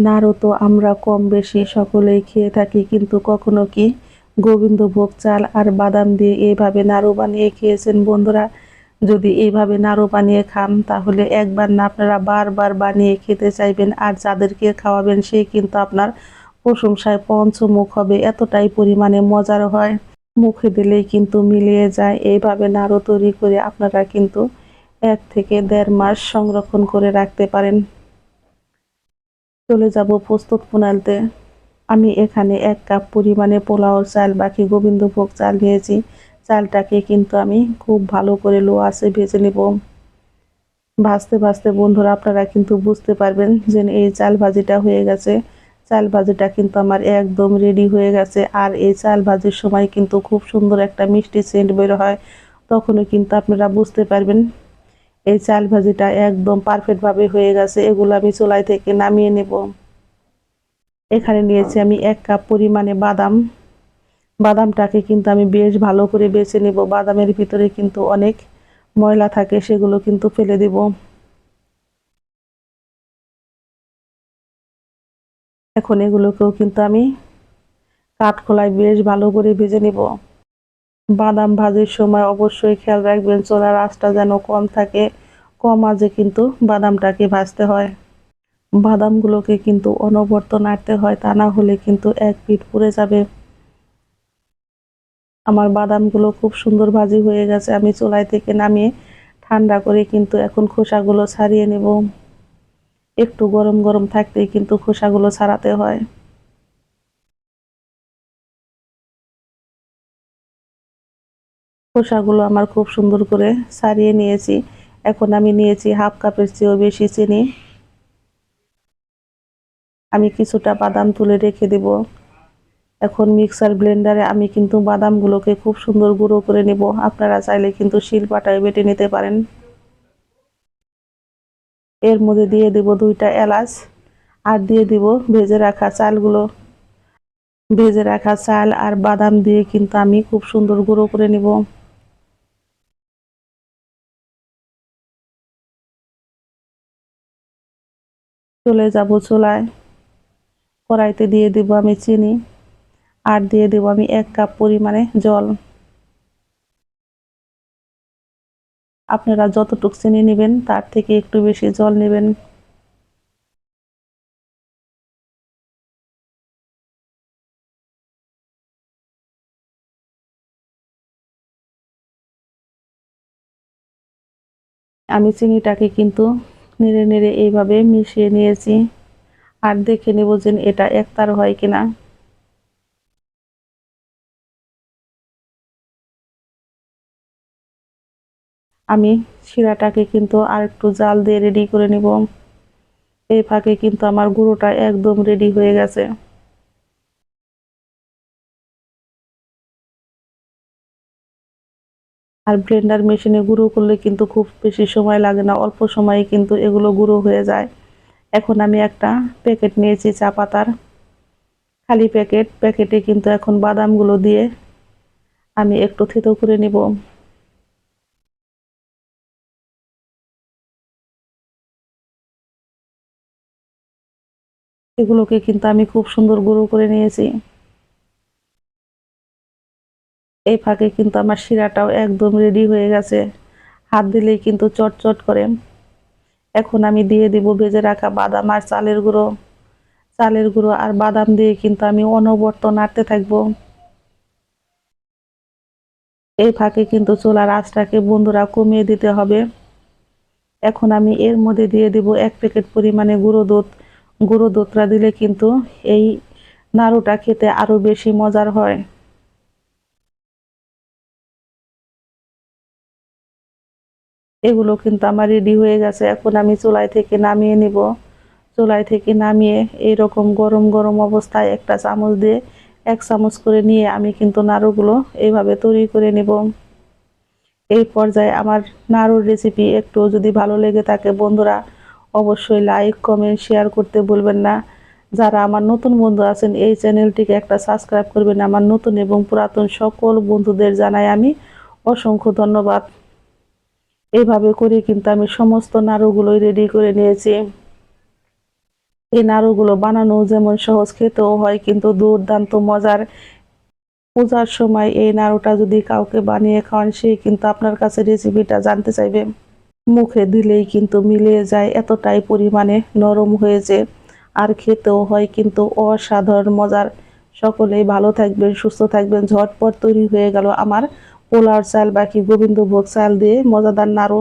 নাড়ু তো আমরা কম বেশি সকলেই খেয়ে থাকি, কিন্তু কখনো কি? গোবিন্দভোগ চাল আর বাদাম দিয়ে এইভাবে নাড়ু বানিয়ে খেয়েছেন বন্ধুরা। যদি এইভাবে নাড়ু বানিয়ে খান, তাহলে একবার না আপনারা বারবার বানিয়ে খেতে চাইবেন আর যাদেরকে খাওয়াবেন, সে কিন্তু আপনার প্রশংসায় পঞ্চমুখ হবে। এতটাই পরিমাণে মজার হয়। মুখে দিলেই কিন্তু মিলিয়ে যায়। এইভাবে নাড়ু তৈরি করে আপনারা কিন্তু এক থেকে দেড় মাস সংরক্ষণ করে রাখতে পারেন। চলে যাব প্রস্তুত প্রণালতে আমি এখানে এক কাপ পরিমাণে পোলাও চাল, বাকি গোবিন্দভোগ চাল নিয়েছি। চালটাকে কিন্তু আমি খুব ভালো করে লো আসে ভেজে নেব। ভাজতে ভাজতে বন্ধুরা, আপনারা কিন্তু বুঝতে পারবেন যে এই চাল ভাজিটা হয়ে গেছে। চাল ভাজিটা কিন্তু আমার একদম রেডি হয়ে গেছে। আর এই চাল ভাজির সময় কিন্তু খুব সুন্দর একটা মিষ্টি সেন্ট বের হয়। তখনও কিন্তু আপনারা বুঝতে পারবেন এই চাল ভাজিটা একদম পারফেক্টভাবে হয়ে গেছে, এগুলো আমি চুলাই থেকে নামিয়ে নেব। এখানে নিয়েছি আমি এক কাপ পরিমাণে বাদাম। বাদামটাকে কিন্তু আমি বেশ ভালো করে বেছে নেব, বাদামের ভিতরে কিন্তু অনেক ময়লা থাকে, সেগুলো কিন্তু ফেলে দেব। এখন এগুলোকেও কিন্তু আমি কাঠখোলায় বেশ ভালো করে ভেজে নেব। বাদাম ভাজির সময় অবশ্যই খেয়াল রাখবেন, চোলার আঁচটা যেন কম থাকে, কম আজে কিন্তু বাদামটাকে ভাজতে হয়। বাদামগুলোকে কিন্তু অনবর্ত নাড়তে হয়, তা না হলে কিন্তু এক পিঠ পুড়ে যাবে। আমার বাদামগুলো খুব সুন্দর ভাজি হয়ে গেছে, আমি চুলাই থেকে নামিয়ে ঠান্ডা করে কিন্তু এখন খোসাগুলো ছাড়িয়ে নেব। একটু গরম গরম থাকতেই কিন্তু খোসাগুলো ছাড়াতে হয়। খোসাগুলো আমার খুব সুন্দর করে সারিয়ে নিয়েছি। এখন আমি নিয়েছি হাফ কাপের চেয়েও বেশি চিনি। আমি কিছুটা বাদাম তুলে রেখে দেব। এখন মিক্সার ব্লেন্ডারে আমি কিন্তু বাদামগুলোকে খুব সুন্দর গুঁড়ো করে নেব। আপনারা চাইলে কিন্তু শিলপাটায় বেটে নিতে পারেন। এর মধ্যে দিয়ে দেব দুইটা এলাচ আর দিয়ে দিব ভেজে রাখা চালগুলো। ভেজে রাখা চাল আর বাদাম দিয়ে কিন্তু আমি খুব সুন্দর গুঁড়ো করে নেব। চলে যাব চুলায়। কড়াইতে দিয়ে দেব আমি চিনি আর দিয়ে দেব আমি এক কাপ পরিমাণে জল। আপনারা যতটুক চিনি নেবেন, তার থেকে একটু বেশি জল নেবেন। আমি চিনিটাকে কিন্তু নেড়ে নেড়ে এইভাবে মিশিয়ে নিয়েছি। আর দেখে নেব যে এটা একতার হয় কিনা। আমি শিরাটাকে কিন্তু আর একটু জাল দিয়ে রেডি করে নিব। এই ফাঁকে কিন্তু আমার গুঁড়োটা একদম রেডি হয়ে গেছে। আর ব্লেন্ডার মেশিনে গুঁড়ো করলে কিন্তু খুব বেশি সময় লাগে না, অল্প সময়ে কিন্তু এগুলো গুঁড়ো হয়ে যায়। এখন আমি একটা প্যাকেট নিয়েছি চা পাতার, খালি প্যাকেট প্যাকেটে কিন্তু এখন বাদামগুলো দিয়ে আমি একটু থেতো করে নিব। এগুলোকে কিন্তু আমি খুব সুন্দর গুঁড়ো করে নিয়েছি। এই ফাঁকে কিন্তু আমার শিরাটাও একদম রেডি হয়ে গেছে। হাত দিলেই কিন্তু চটচট করে। এখন আমি দিয়ে দিব ভেজে রাখা বাদাম আর চালের গুঁড়ো। চালের গুঁড়ো আর বাদাম দিয়ে কিন্তু আমি অনবর্ত নাড়তে থাকব। এই ফাঁকে কিন্তু চোলার আঁচটাকে বন্ধুরা কমিয়ে দিতে হবে। এখন আমি এর মধ্যে দিয়ে দিব এক প্যাকেট পরিমাণে গুঁড়ো দুধ। গুঁড়ো দুধটা দিলে কিন্তু এই নাড়ুটা খেতে আরও বেশি মজার হয়। এগুলো কিন্তু আমার রেডি হয়ে গেছে। এখন আমি চুলাই থেকে নামিয়ে নিব। চুলাই থেকে নামিয়ে এই রকম গরম গরম অবস্থায় একটা চামচ দিয়ে এক চামচ করে নিয়ে আমি কিন্তু নাড়ুগুলো এইভাবে তৈরি করে নেব। এই পর্যায়ে আমার নাড়ুর রেসিপি একটু যদি ভালো লেগে থাকে বন্ধুরা, অবশ্যই লাইক কমেন্ট শেয়ার করতে বলবেন না। যারা আমার নতুন বন্ধু আছেন, এই চ্যানেলটিকে একটা সাবস্ক্রাইব করবেন। আমার নতুন এবং পুরাতন সকল বন্ধুদের জানাই আমি অসংখ্য ধন্যবাদ। এইভাবে করে কিন্তু আমি সমস্ত নাড়ুগুলোই রেডি করে নিয়েছি। এই নাড়ুগুলো বানানো যেমন সহজ খেতেও হয়, কিন্তু দুর্দান্ত মজার। পূজার সময় এই নাড়ুটা যদি কাউকে বানিয়ে খাওয়ান, সে কিন্তু আপনার কাছে রেসিপিটা জানতে চাইবে। মুখে দিলেই কিন্তু মিলিয়ে যায়, এতটাই পরিমাণে নরম হয়েছে। আর খেতেও হয় কিন্তু অসাধারণ মজার। সকলেই ভালো থাকবেন, সুস্থ থাকবেন, ঝটপট তৈরি হয়ে গেল আমার পোলার চাল বাকি গোবিন্দভোগ চাল দিয়ে মজাদার নাড়ু।